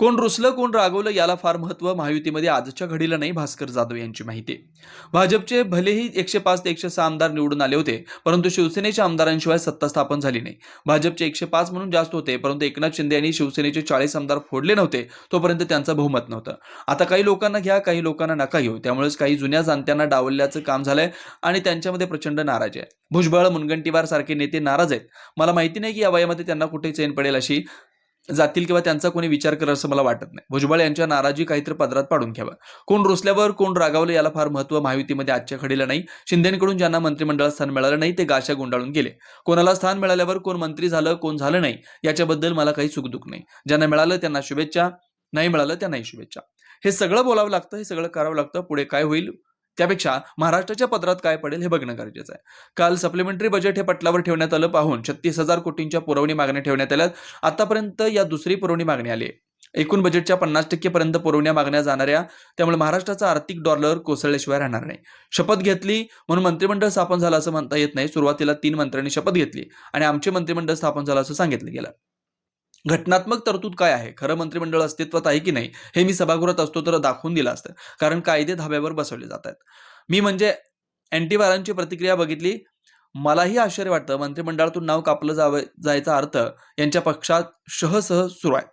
कोण रुसलं कोण रागवलं याला फार महत्त्व महायुतीमध्ये आजच्या घडीला नाही भास्कर जाधव यांची माहिती. भाजपचे भलेही एकशे पाच ते एकशे सहा आमदार निवडून आले होते परंतु शिवसेनेच्या आमदारांशिवाय सत्ता स्थापन झाली नाही. भाजपचे एकशे पाच म्हणून जास्त होते परंतु एकनाथ शिंदे यांनी शिवसेनेचे चाळीस आमदार फोडले नव्हते तोपर्यंत त्यांचं बहुमत नव्हतं. आता काही लोकांना घ्या काही लोकांना नका घेऊ त्यामुळेच काही जुन्या जाणत्यांना डावलल्याचं काम झालंय आणि त्यांच्यामध्ये प्रचंड नाराज आहे. भुजबळ मुनगंटीवार सारखे नेते नाराज आहेत. मला माहिती नाही की या वयामध्ये त्यांना कुठे चैन पडेल अशी जातील किंवा त्यांचा कोणी विचार करेल असं मला वाटत नाही. भुजबळ यांच्या नाराजी काहीतरी पदरात पाडून घ्यावं. कोण रुसल्यावर कोण रागावलं याला फार महत्त्व महायुतीमध्ये आजच्या घडीला नाही. शिंदेकडून ज्यांना मंत्रिमंडळात स्थान मिळालं नाही ते गाशा गुंडाळून गेले. कोणाला स्थान मिळाल्यावर कोण मंत्री झालं कोण झालं नाही याच्याबद्दल मला काही सुखदुःख नाही. ज्यांना मिळालं त्यांना शुभेच्छा नाही मिळालं त्यांनाही शुभेच्छा. हे सगळं बोलावं लागतं हे सगळं करावं लागतं. पुढे काय होईल? त्यापेक्षा महाराष्ट्राच्या पदरात काय पडेल हे बघणं गरजेचं आहे. काल सप्लिमेंटरी बजेट हे पटलावर ठेवण्यात आलं पाहून छत्तीस हजार कोटींच्या पुरवणी मागण्या ठेवण्यात आल्या आतापर्यंत या दुसरी पुरवणी मागणी आली आहे. एकूण बजेटच्या पन्नास टक्केपर्यंत पुरवण्या मागण्या जाणाऱ्या त्यामुळे महाराष्ट्राचा आर्थिक डॉलर कोसळल्याशिवाय राहणार नाही. शपथ घेतली म्हणून मंत्रिमंडळ स्थापन झालं असं म्हणता येत नाही. सुरुवातीला तीन मंत्र्यांनी शपथ घेतली आणि आमचे मंत्रिमंडळ स्थापन झालं असं सांगितलं गेलं. घटनात्मक तरतूद काय आहे? खरं मंत्रिमंडळ अस्तित्वात आहे की नाही? हे मी सभागृहात असतो तर दाखवून दिलं असतं. कारण कायदे धाब्यावर बसवले जात आहेत. मी म्हणजे अँटीवारांची प्रतिक्रिया बघितली. मलाही आश्चर्य वाटतं. मंत्रिमंडळातून नाव कापलं जावं जायचा अर्थ यांच्या पक्षात शहसह सुरू आहे.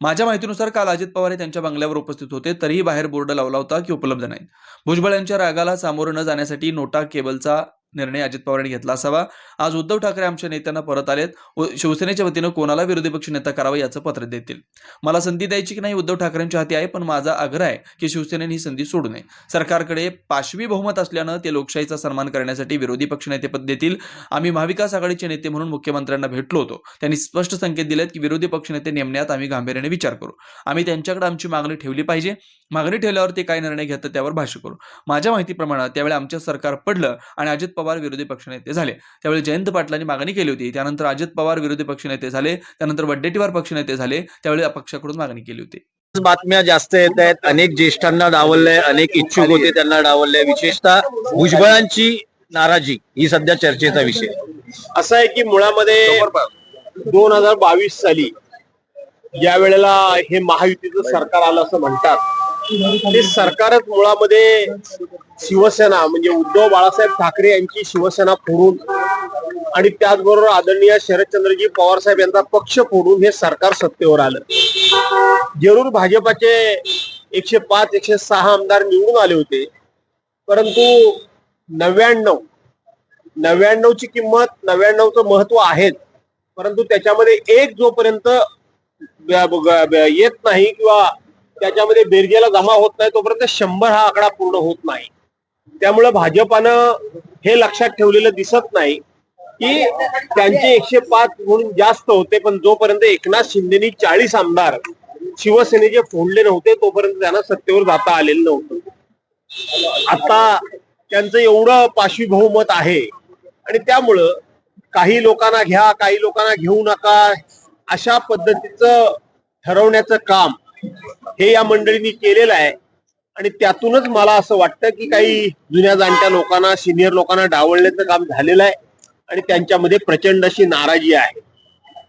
माझ्या माहितीनुसार काल अजित पवार हे त्यांच्या बंगल्यावर उपस्थित होते. तरीही बाहेर बोर्ड लावला होता की उपलब्ध नाही भुजबळ यांच्या रागाला सामोरं न जाण्यासाठी नोटा केबलचा निर्णय अजित पवारांनी घेतला असावा. आज उद्धव ठाकरे आमच्या नेत्यांना परत आलेत. व शिवसेनेच्या वतीनं कोणाला विरोधी पक्ष नेता करावा याचं पत्र देतील. मला संधी द्यायची की नाही उद्धव ठाकरेंच्या हाती आहे पण माझा आग्रह आहे की शिवसेनेने ही संधी सोडू नये. सरकारकडे पाशवी बहुमत असल्यानं ते लोकशाहीचा सन्मान करण्यासाठी विरोधी पक्ष नेतेपद देतील. आम्ही महाविकास आघाडीचे नेते म्हणून मुख्यमंत्र्यांना भेटलो होतो. त्यांनी स्पष्ट संकेत दिलेत की विरोधी पक्ष नेते नेमण्यात आम्ही गांभीर्याने विचार करू. आम्ही त्यांच्याकडे आमची मागणी ठेवली पाहिजे. मागणी ठेवल्यावर ते काय निर्णय घेतात त्यावर भाष्य करू. माझ्या माहितीप्रमाणे त्यावेळी आमचं सरकार पडलं आणि अजित पवार विरोधी पक्षनेते झाले. त्यावेळी जयंत पाटलांनी मागणी केली होती. त्यानंतर अजित पवार विरोधी पक्षनेते झाले. त्यानंतर वड्डेटीवार पक्षनेते झाले. त्यावेळी पक्षाकडून मागणी केली होती. बातम्या जास्त येत आहेत. अनेक ज्येष्ठांना डावललंय अनेक इच्छुक होते त्यांना डावललंय. विशेषतः भुजबळांची नाराजी ही सध्या चर्चेचा विषय. असं आहे की मुळामध्ये दोन हजार बावीस साली ज्या वेळेला हे महायुतीचं सरकार आलं असं म्हणतात. ते सरकारच मुळामध्ये शिवसेना म्हणजे उद्धव बाळासाहेब ठाकरे यांची शिवसेना फोडून आणि त्याचबरोबर आदरणीय शरदचंद्रजी पवार साहेब यांचा पक्ष फोडून हे सरकार सत्तेवर आलं. जरूर भाजपाचे एकशे पाच एकशे सहा आमदार निवडून आले होते. परंतु नव्याण्णव नव्याण्णवची किंमत नव्याण्णवचं महत्त्व आहेच परंतु त्याच्यामध्ये एक जोपर्यंत येत नाही किंवा त्याच्यामध्ये बेरगेला जमा होत नाही तोपर्यंत शंभर हा आकडा पूर्ण होत नाही. त्यामुळे भाजपानं हे लक्षात ठेवलेलं दिसत नाही की त्यांचे एकशे पाच म्हणून जास्त होते पण जोपर्यंत एकनाथ शिंदेनी चाळीस आमदार शिवसेनेचे फोडले नव्हते तोपर्यंत त्यांना सत्तेवर जाता आलेलं नव्हतं. आता त्यांचं एवढं पाशवी बहुमत आहे आणि त्यामुळं काही लोकांना घ्या काही लोकांना घेऊ नका अशा पद्धतीचं ठरवण्याचं काम हे या मंडळींनी केलेलं आहे. आणि त्यातूनच मला असं वाटतं की काही जुन्या जाणत्या लोकांना सिनियर लोकांना डावलण्याचं काम झालेलं आहे. आणि त्यांच्यामध्ये प्रचंड अशी नाराजी आहे.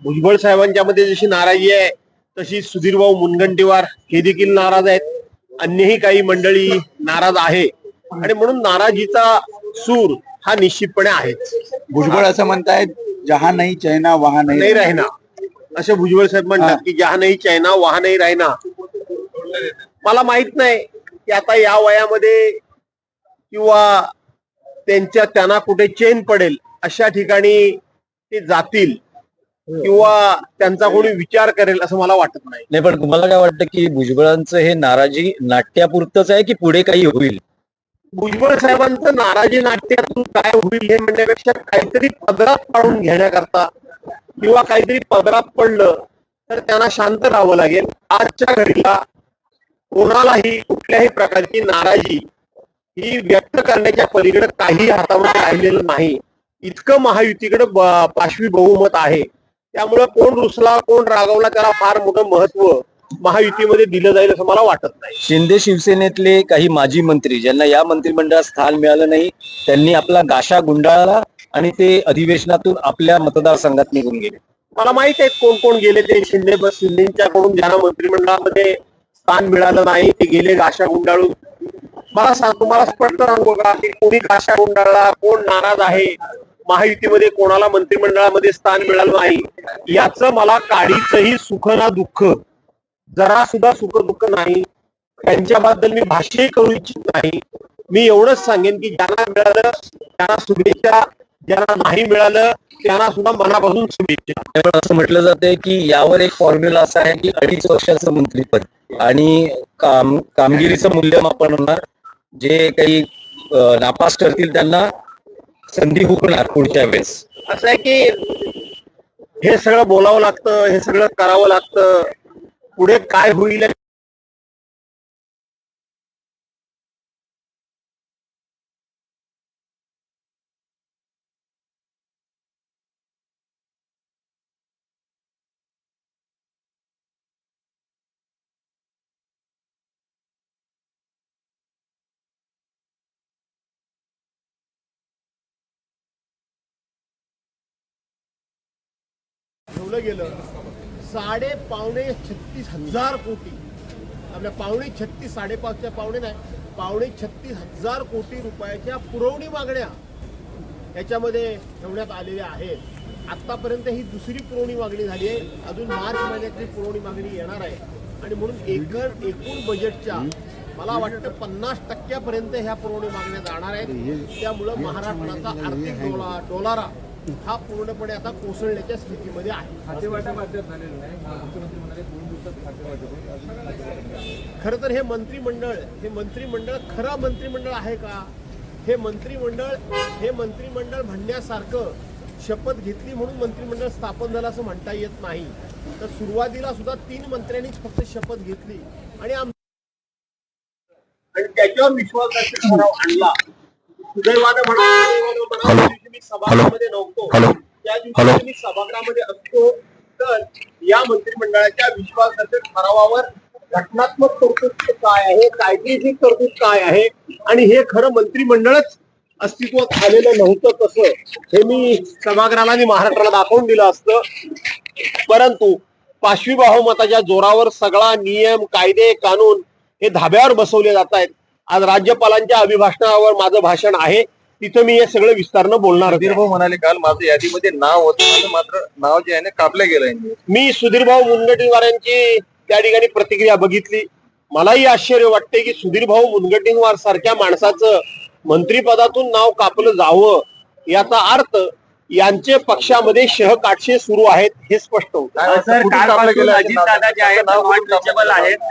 भुजबळ साहेबांच्या मध्ये जशी नाराजी आहे तशी सुधीरभाऊ मुनगंटीवार हे देखील नाराज आहेत. अन्यही काही मंडळी नाराज आहे. आणि म्हणून नाराजीचा सूर हा निश्चितपणे आहेच. भुजबळ असं म्हणतायत जहा नाही चैना वहा नाही राहिना. असे भुजबळ साहेब म्हणतात की जहा नाही चायना वहा नाही राहिना मला माहीत नाही की आता या वयामध्ये किंवा त्यांच्या त्यांना कुठे चेन पडेल अशा ठिकाणी ते जातील किंवा त्यांचा कोणी विचार करेल असं मला वाटत नाही. नाही पण तुम्हाला काय वाटतं की भुजबळांचं हे नाराजी नाट्यापुरतच आहे की पुढे काही होईल? भुजबळ साहेबांचं नाराजी नाट्यातून काय होईल हे म्हणण्यापेक्षा काहीतरी पदरात पाडून घेण्याकरता किंवा काहीतरी पदरात पडलं तर त्यांना शांत राहावं लागेल. आजच्या घडीला कोणालाही कुठल्याही प्रकारची नाराजी ही व्यक्त करण्याच्या पलीकडे काही हातामध्ये राहिलेलं नाही. इतकं महायुतीकडे पाशवी बहुमत आहे. त्यामुळे कोण रुसला कोण रागवला त्याला फार मोठं महत्त्व महायुतीमध्ये दिलं जाईल असं मला वाटत नाही. शिंदे शिवसेनेतले काही माजी मंत्री ज्यांना या मंत्रिमंडळात स्थान मिळालं नाही त्यांनी आपला गाशा गुंडाळला आणि ते अधिवेशनातून आपल्या मतदारसंघात निघून गेले. मला माहीत आहे कोण कोण गेले ते शिंदे बस शिंदेच्याकडून. ज्यांना मंत्रिमंडळामध्ये स्थान मिळालं नाही ते गेले गाशा गुंडाळून. मला सांग तुम्हाला स्पष्ट सांगू का की कोणी गाशा गुंडाळला कोण नाराज आहे? महायुतीमध्ये कोणाला मंत्रिमंडळामध्ये स्थान मिळालं नाही? याचं मला काडीचंही सुख ना दुःख. जरा सुद्धा सुख दुःख नाही. त्यांच्याबद्दल मी भाष्यही करू इच्छित नाही. मी एवढंच सांगेन की ज्यांना मिळालं त्यांना शुभेच्छा ज्यांना नाही मिळालं त्यांना सुद्धा मनापासून शुभेच्छा. असं म्हटलं जातंय की यावर एक फॉर्म्युला असा आहे की अडीच वर्षाचं मंत्रीपद आणि काम कामगिरीचं मूल्यमापन होणार. जे काही नापास ठरतील त्यांना संधी हुकणार पुढच्या वेळेस. असं आहे की हे सगळं बोलावं लागतं हे सगळं करावं लागतं. पुढे काय होईल ठेवलं गेलं साडे पावणे छत्तीस हजार कोटी. आपल्या पावणे छत्तीस साडेपाचच्या पावणे नाही पावणे छत्तीस हजार कोटी रुपयाच्या पुरवणी मागण्या याच्यामध्ये ठेवण्यात आलेल्या आहेत. आत्तापर्यंत ही दुसरी पुरवणी मागणी झाली आहे. अजून मार्च महिन्यातली पुरवणी मागणी येणार आहे. आणि म्हणून एकर एकूण बजेटच्या मला वाटतं पन्नास टक्क्यापर्यंत ह्या पुरवणी मागण्या जाणार आहेत. त्यामुळं महाराष्ट्राचा आर्थिक डोला डोलारा हा पूर्णपणे आता कोसळण्याच्या स्थितीमध्ये आहे. खर तर हे मंत्रिमंडळ हे मंत्रिमंडळ खरं मंत्रिमंडळ आहे का? हे मंत्रिमंडळ हे मंत्रिमंडळ म्हणण्यासारखं शपथ घेतली म्हणून मंत्रिमंडळ स्थापन झालं असं म्हणता येत नाही. तर सुरुवातीला सुद्धा तीन मंत्र्यांनीच फक्त शपथ घेतली. आणि आम आणि त्याच्यावर विश्वासाचा ठराव आणला सुदैवानं म्हणा सभागृहामध्ये नव्हतो. हॅलो. त्या हॅलो. दिवशी मी सभागृहामध्ये असतो तर या मंत्रिमंडळाच्या ठरावावर घटनात्मक तरतूद काय आहे कायदेशीर तरतूद काय आहे आणि हे खरं मंत्रिमंडळच अस्तित्वात आलेलं नव्हतं कसं? हे मी सभागृहाला आणि महाराष्ट्राला दाखवून दिलं असतं. परंतु पाशवी बहुमताच्या जोरावर सगळा नियम कायदे कानून हे धाब्यावर बसवले जात आहेत. आज राज्यपालांच्या अभिभाषणावर माझं भाषण आहे. तिथं मी हे सगळं विस्तारनं बोलणार सुधीर. भाऊ म्हणाले काल माझं यादीमध्ये नाव होतं माझं मात्र नाव जे आहे ना कापलं गेलंय मी सुधीरभाऊ मुनगंटीवार यांची त्या ठिकाणी प्रतिक्रिया बघितली. मलाही आश्चर्य वाटते की सुधीरभाऊ मुनगंटीवार सारख्या माणसाचं मंत्रिपदातून नाव कापलं जावं याचा अर्थ यांचे पक्षामध्ये शहकाटशे सुरू आहेत हे स्पष्ट होतं. सर कालपासून अजितदादा जे आहेत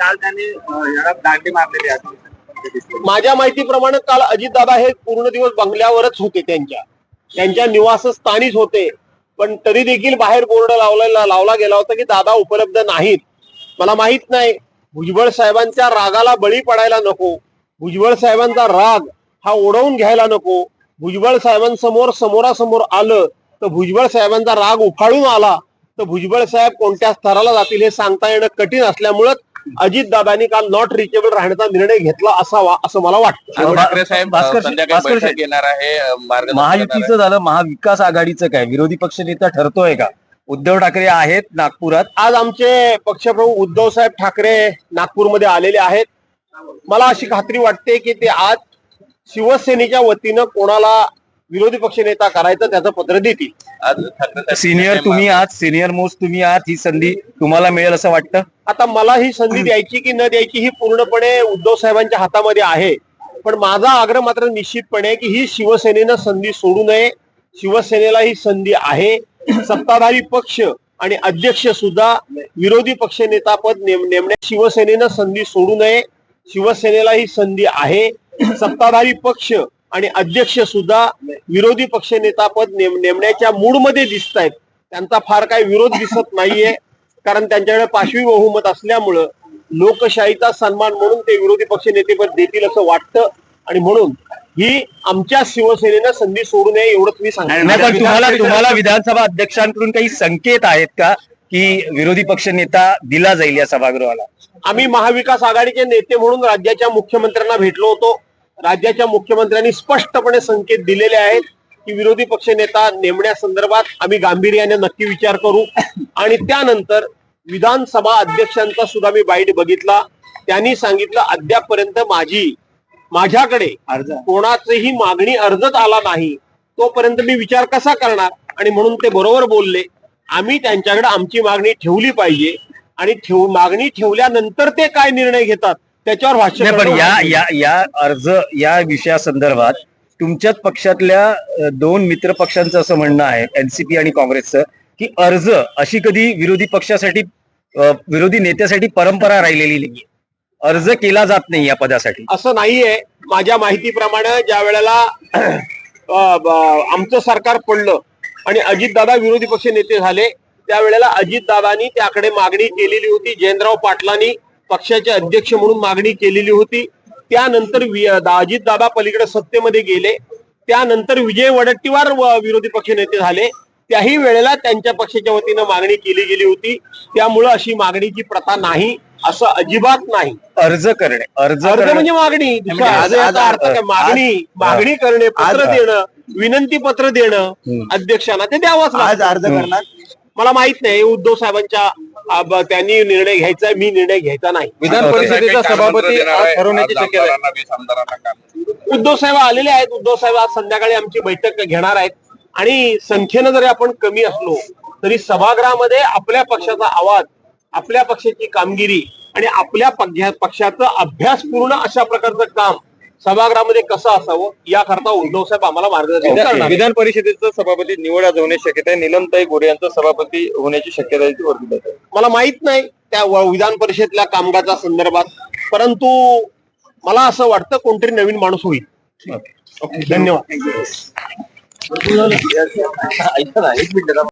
काल त्यांनी अं, दांडी मारलेली आहे. माझ्या माहितीप्रमाणे काल अजितदादा हे पूर्ण दिवस बंगल्यावरच होते त्यांच्या. त्यांच्या निवासस्थानीच होते. पण तरी देखील बाहेर बोर्ड लावलेला लावला गेला होता की दादा उपलब्ध नाहीत. मला माहीत नाही. भुजबळ साहेबांच्या रागाला बळी पडायला नको. भुजबळ साहेबांचा राग हा ओढवून घ्यायला नको. भुजबळ साहेबांसमोर समोरासमोर आलं तर भुजबळ साहेबांचा राग उफाळून आला. तर भुजबळ साहेब कोणत्या स्तराला जातील हे सांगता येणं कठीण असल्यामुळं अजितदादांनी काल नॉट रिचेबल राहण्याचा निर्णय घेतला असावा असं मला वाटतं. ठाकरे साहेब संध्याकाळी. घेणार आहे महायुतीचं झालं महाविकास आघाडीचं काय? विरोधी पक्षनेता ठरतोय का? उद्धव ठाकरे आहेत नागपुरात. आज आमचे पक्षप्रमुख उद्धव साहेब ठाकरे नागपूरमध्ये आलेले आहेत. मला अशी खात्री वाटते की ते आज शिवसेनेच्या वतीनं कोणाला विरोधी पक्षनेता करायचं त्याचं पत्र देतील. सिनियर तुम्ही आहात सिनियर मोस्ट तुम्ही आहात ही संधी तुम्हाला मिळेल असं वाटतं? आता मला ही संधी द्यायची की न द्यायची ही पूर्णपणे उद्धव साहेबांच्या हातामध्ये आहे. पण माझा आग्रह मात्र निश्चितपणे की ही शिवसेनेनं संधी सोडू नये. शिवसेनेला ही संधी आहे. सत्ताधारी पक्ष आणि अध्यक्ष सुद्धा विरोधी पक्षनेता पद नेम नेमण्यास शिवसेनेनं संधी सोडू नये. शिवसेनेला ही संधी आहे. सत्ताधारी पक्ष आणि अध्यक्ष सुद्धा विरोधी पक्षनेता पद नेम नेमण्याच्या मूडमध्ये दिसत आहेत त्यांचा फार काही विरोध दिसत नाहीये कारण त्यांच्याकडे पाशवी बहुमत असल्यामुळं लोकशाहीचा सन्मान म्हणून ते विरोधी पक्ष नेतेपद देतील असं वाटतं. आणि म्हणून ही आमच्या शिवसेनेनं संधी सोडू नये एवढंच मी सांगतो. नाही पण तुम्हाला तुम्हाला विधानसभा अध्यक्षांकडून काही संकेत आहेत का की विरोधी पक्ष नेता दिला जाईल या सभागृहाला? आम्ही महाविकास आघाडीचे नेते म्हणून राज्याच्या मुख्यमंत्र्यांना भेटलो होतो. राज्याच्या मुख्यमंत्र्यांनी स्पष्टपणे संकेत दिलेले आहेत की विरोधी पक्ष नेता नेमण्यासंदर्भात आम्ही गांभीर्याने नक्की विचार करू. आणि त्यानंतर विधानसभा अध्यक्षांचा सुद्धा मी बाईट बघितला. त्यांनी सांगितलं अद्यापपर्यंत माझी माझ्याकडे कोणाचीही मागणी अर्जच आला नाही. तोपर्यंत मी विचार कसा करणार? आणि म्हणून ते बरोबर बोलले. आम्ही त्यांच्याकडे आमची मागणी ठेवली पाहिजे. आणि ठेव मागणी ठेवल्यानंतर ते काय निर्णय घेतात? त्याच्यावर भाष्य नाही पण करणं या. या या अर्ज या विषयासंदर्भात तुमच्याच पक्षातल्या दोन मित्र पक्षांचं असं म्हणणं आहे एनसीपी आणि काँग्रेसचं की अर्ज अशी कधी विरोधी पक्षासाठी अ, विरोधी नेत्यासाठी परंपरा राहिलेली नाहीये. अर्ज केला जात नाही या पदासाठी. असं नाहीये. माझ्या माहितीप्रमाणे ज्या वेळेला अ, ब- आमचं सरकार पडलं आणि अजितदादा विरोधी पक्ष नेते झाले त्यावेळेला अजितदादांनी त्याकडे मागणी केलेली होती जयंतराव पाटलांनी. पक्षाचे अध्यक्ष म्हणून मागणी केलेली होती. त्यानंतर अजितदादा पलीकडे सत्तेमध्ये गेले. त्यानंतर विजय वडट्टीवार विरोधी पक्ष नेते झाले. त्याही वेळेला त्यांच्या पक्षाच्या वतीनं मागणी केली गेली होती. त्यामुळं अशी मागणीची प्रथा नाही असं अजिबात नाही. अर्ज करणे अर्ज अर्ज म्हणजे मागणी. म्हणजे मागणी मागणी करणे पत्र देणं विनंती पत्र देणं. अध्यक्षांना ते द्यावंच आज अर्ज. करणार? मला माहीत नाही. उद्धव साहेबांच्या त्यांनी निर्णय घ्यायचा आहे, मी निर्णय घ्यायचा नाही. विधान परिषदेचा सभापती ठरवण्याची शक्यता उद्धव साहेब आलेले आहेत. उद्धव साहेब आज संध्याकाळी आमची बैठक घेणार आहेत. आणि संख्येनं जरी आपण कमी असलो तरी सभागृहामध्ये आपल्या पक्षाचा आवाज आपल्या पक्षाची कामगिरी आणि आपल्या पक्ष- पक्षाचं अभ्यासपूर्ण अशा प्रकारचं काम सभागृहामध्ये कसं असावं याकरता उद्धव साहेब आम्हाला मार्गदर्शन करणार. विधान परिषदेचं सभापती निवड आज होण्याची शक्यता आहे. निलमताई गोरे यांचं सभापती होण्याची शक्यता आहे. ती वर्धित आहे मला माहीत नाही त्या व- विधान परिषदेतल्या कामकाजा संदर्भात. परंतु मला असं वाटतं कोणतरी नवीन माणूस होईल. धन्यवाद. ऐका ना एक मिनिट